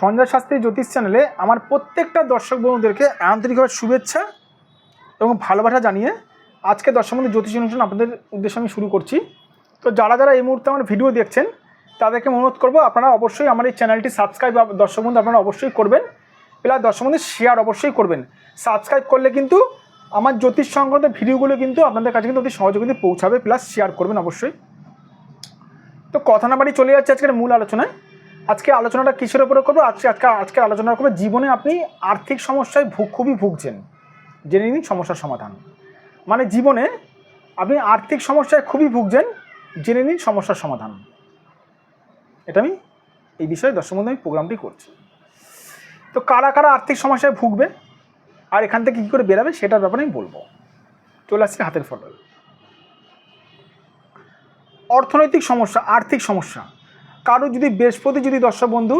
সঞ্জয় শাস্ত্রী জ্যোতিষ চ্যানেলে আমার প্রত্যেকটা দর্শক বন্ধুদেরকে আন্তরিকভাবে শুভেচ্ছা এবং ভালোবাসা জানিয়ে আজকে দর্শক বন্ধু জ্যোতিষ অনুষ্ঠান আপনাদের উদ্দেশ্যে আমি শুরু করছি। তো যারা যারা এই মুহূর্তে আমার ভিডিও দেখছেন, তাদেরকে অনুরোধ করব আপনারা অবশ্যই আমার এই চ্যানেলটি সাবস্ক্রাইব দর্শক বন্ধু আপনারা অবশ্যই করবেন প্লাস দর্শক বন্ধু শেয়ার অবশ্যই করবেন। সাবস্ক্রাইব করলে কিন্তু আমার জ্যোতিষ সংক্রান্ত ভিডিওগুলো কিন্তু আপনাদের কাছে কিন্তু অতি সহজে কিন্তু পৌঁছাবে প্লাস শেয়ার করবেন অবশ্যই। তো কথা না বাড়ি চলে যাচ্ছে আজকের মূল আলোচনায়। আজকে আলোচনাটা কিসের উপরে করব? আজকে আজকে আজকে আলোচনা করব জীবনে আপনি আর্থিক সমস্যায় ভুগ খুবই ভুগছেন। জেনে নিন সমস্যার সমাধান। মানে জীবনে আপনি আর্থিক সমস্যায় খুবই ভুগছেন, জেনে নিন সমস্যার সমাধান। এটা আমি এই বিষয়ে দর্শক আমি প্রোগ্রামটি করছি। তো কারা কারা আর্থিক সমস্যায় ভুগবে আর এখান থেকে কী করে বেরাবে সেটার ব্যাপারে আমি বলব। চলে আসছে হাতের ফটল। অর্থনৈতিক সমস্যা, আর্থিক সমস্যা। কারও যদি বৃহস্পতি, যদি দর্শক বন্ধু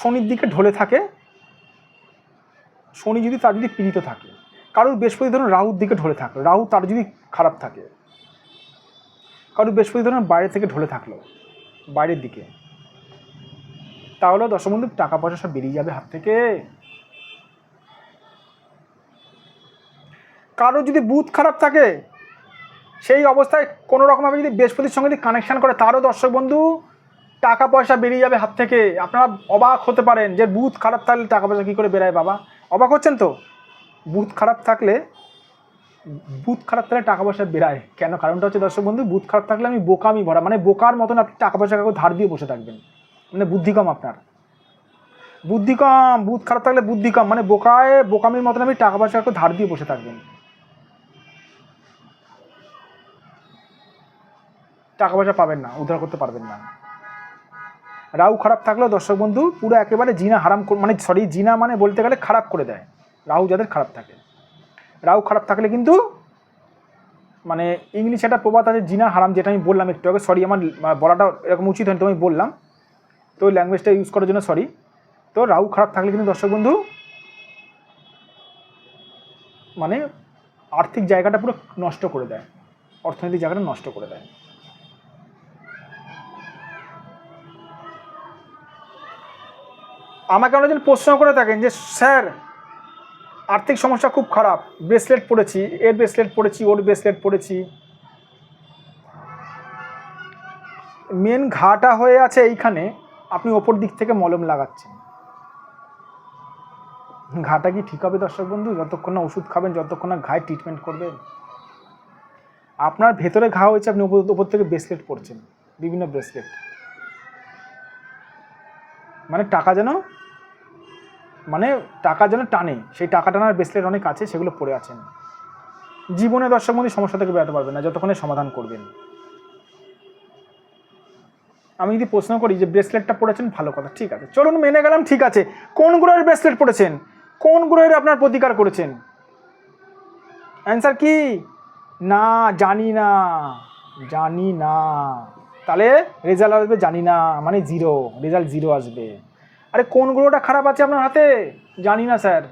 শনির দিকে ঢলে থাকে, শনি যদি তার যদি পীড়িত থাকে কারোর বৃহস্পতি ধরুন রাহুর দিকে ঢলে থাকল, রাহু তার যদি খারাপ থাকে কারোর বৃহস্পতি ধরুন বাইরে থেকে ঢলে থাকল, বাইরের দিকে তাহলে দর্শক বন্ধু টাকা পয়সা সব বেরিয়ে যাবে হাত থেকে। কারও যদি বুথ খারাপ থাকে, সেই অবস্থায় কোনো রকমভাবে যদি বৃহস্পতির সঙ্গে যদি কানেকশান করে, তারও দর্শক বন্ধু টাকা পয়সা বেরিয়ে যাবে হাত থেকে। আপনারা অবাক হতে পারেন যে বুথ খারাপ থাকলে টাকা পয়সা কী করে বেরায় বাবা? অবাক হচ্ছেন তো? বুথ খারাপ থাকলে বুথ খারাপ থাকলে টাকা পয়সা বেরায়। কেন? কারণটা হচ্ছে দর্শক বন্ধু বুথ খারাপ থাকলে আমি বোকামি ভরা মানে বোকার মতন আপনি টাকা পয়সা কাউকে ধার দিয়ে বসে থাকবেন। মানে বুদ্ধি কম আপনার। বুদ্ধি কম বুথ খারাপ থাকলে বুদ্ধি কম। মানে বোকায়, বোকামির মতন আপনি টাকা পয়সা কাউকে ধার দিয়ে বসে থাকবেন। টাকা পয়সা পাবেন না, উদ্ধার করতে পারবেন না। রাহু খারাপ থাকলেও দর্শক বন্ধু, পুরো একেবারে জিনা হারাম মানে সরি জিনা মানে বলতে গেলে খারাপ করে দেয়। রাহু যাদের খারাপ থাকে। রাহু খারাপ থাকলে কিন্তু মানে ইংলিশ একটা প্রবাদ আছে, জিনা হারাম যেটা আমি বললাম একটু আগে সরি আমার বলাটা এরকম উচিত হয়নি তো আমি বললাম। তো ওই ল্যাঙ্গুয়েজটা ইউজ করার জন্য সরি তো রাহু খারাপ থাকলে কিন্তু দর্শক বন্ধু মানে আর্থিক জায়গাটা পুরো নষ্ট করে দেয়। অর্থনৈতিক জায়গাটা নষ্ট করে দেয়। আমাকে অনেকজন প্রশ্ন করে থাকেন যে, স্যার, আর্থিক সমস্যা খুব খারাপ। ব্রেসলেট পড়েছি, এর ব্রেসলেট পড়েছি, ওর ব্রেসলেট পড়েছি। মেন ঘাটা হয়ে আছে এইখানে। আপনি ওপর দিক থেকে মলম লাগাচ্ছেন। ঘাটা কি ঠিক হবে দর্শক বন্ধু? যতক্ষণ না ওষুধ খাবেন, যতক্ষণ না ঘায়ে ট্রিটমেন্ট করবেন। আপনার ভেতরে ঘা হয়েছে, আপনি ওপর থেকে ব্রেসলেট পড়ছেন, বিভিন্ন ব্রেসলেট। মানে টাকা যেন মানে টাকা যেন টানে, সেই টাকা টানার ব্রেসলেট অনেক আছে, সেগুলো পড়ে আছেন। জীবনে দর্শক বন্ধু, সমস্যা থেকে বেরোতে পারবেন না, যতক্ষণে সমাধান করবেন। আমি যদি প্রশ্ন করি যে ব্রেসলেটটা পড়েছেন, ভালো কথা, ঠিক আছে। চলুন, মেনে গেলাম, ঠিক আছে। কোন গ্রহের ব্রেসলেট পড়েছেন? কোন গ্রহের আপনার প্রতিকার করেছেন? অ্যান্সার কি? না, জানি না জানি না। তাহলে রেজাল্ট আসবে জানি না মানে জিরো রেজাল্ট জিরো আসবে। আরে কোন গ্রহটা খারাপ আছে আপনার হাতে? জানি না, স্যার।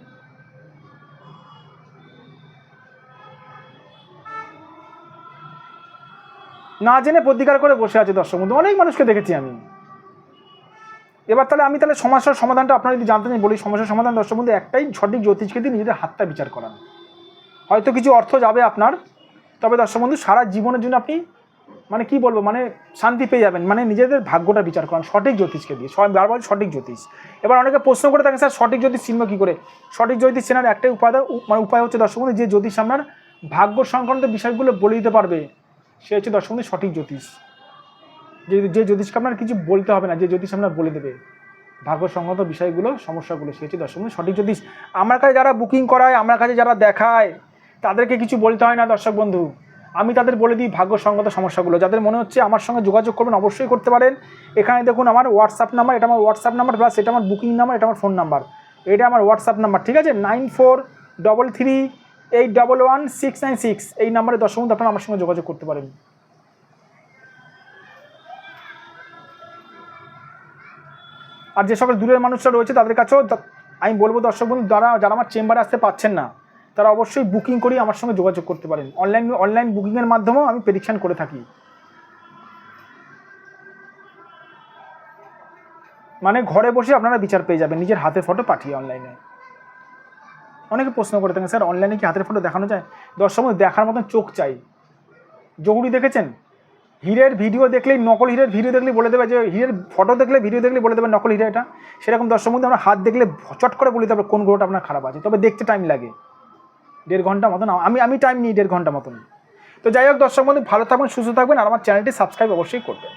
না জেনে প্রতিকার করে বসে আছে দর্শক বন্ধু, অনেক মানুষকে দেখেছি আমি। এবার তাহলে আমি তাহলে সমস্যার সমাধানটা আপনারা যদি জানতে চান, বলি সমস্যার সমাধান দর্শক বন্ধু, একটাই সঠিক জ্যোতিষকে দিয়ে নিজেদের হাতটা বিচার করান। হয়তো কিছু অর্থ যাবে আপনার, তবে দর্শক বন্ধু, সারা জীবনের জন্য আপনি মানে কি বলব মানে শান্তি পেয়ে যাবেন মানে নিজেদের ভাগ্যটা বিচার করান, সঠিক জ্যোতিষকে দিয়ে, সবাই বারবার সঠিক জ্যোতিষ। এবার অনেকে প্রশ্ন করে থাকেন স্যার, সঠিক জ্যোতিষ চিনব কী করে? সঠিক জ্যোতিষ চেনার একটাই উপায় মানে উপায় হচ্ছে দর্শক যে জ্যোতিষ আপনার ভাগ্য সংক্রান্ত বিষয়গুলো বলে দিতে পারবে, সে হচ্ছে দর্শক সঠিক জ্যোতিষ। যে যে জ্যোতিষকে আপনার কিছু বলতে হবে না, যে জ্যোতিষ আপনার বলে দেবে, ভাগ্য সংক্রান্ত বিষয়গুলো, সমস্যাগুলো, সে হচ্ছে দর্শক সঠিক জ্যোতিষ। আমার কাছে যারা বুকিং করায়, আমার কাছে যারা দেখায়, তাদেরকে কিছু বলতে হয় না দর্শক বন্ধু। আমি তাদের বলে দিই ভাগ্য সংগত সমস্যাগুলো। যাদের মনে হচ্ছে আমার সঙ্গে যোগাযোগ করবেন, অবশ্যই করতে পারেন। এখানে দেখুন আমার হোয়াটসঅ্যাপ নাম্বার এটা আমার হোয়াটসঅ্যাপ নাম্বার প্লাস এটা আমার বুকিং নাম্বার এটা আমার ফোন নাম্বার এটা আমার হোয়াটসঅ্যাপ নাম্বার ঠিক আছে? Nine four double three eight double one six nine six এই নাম্বারে দর্শক বন্ধু আপনারা আমার সঙ্গে যোগাযোগ করতে পারেন। আর যে সকল দূরের মানুষরা রয়েছে তাদের কাছেও আমি বলব দর্শক বন্ধু, যারা যারা আমার চেম্বারে আসতে পাচ্ছেন না তারা অবশ্যই বুকিং করেই আমার সঙ্গে যোগাযোগ করতে পারেন। অনলাইন অনলাইন বুকিংয়ের মাধ্যমেও আমি প্রেডিকশান করে থাকি। মানে ঘরে বসে আপনারা বিচার পেয়ে যাবেন নিজের হাতের ফটো পাঠিয়ে অনলাইনে অনেকে প্রশ্ন করে থাকেন স্যার অনলাইনে কি হাতের ফটো দেখানো যায়? দর্শক বন্ধু, দেখার মতন চোখ চাই। জগুড়ি দেখেছেন? হীরের ভিডিও দেখলেই নকল হীরের ভিডিও দেখলেই বলে দেবে যে হীরের ফটো দেখলে ভিডিও দেখলে বলে দেবে নকল হীরা এটা। সেরকম দর্শক মধ্যে আমরা হাত দেখলে চট করে বলে দেবে কোন গ্রহটা আপনার খারাপ আছে। তবে দেখতে টাইম লাগে। দেড় ঘণ্টা মতন, আমি আমি টাইম নিই দেড় ঘণ্টা মতন। তো যাই হোক দর্শক বন্ধু, ভালো থাকবেন সুস্থ থাকবেন আর আমার চ্যানেলটি সাবস্ক্রাইব অবশ্যই করবেন।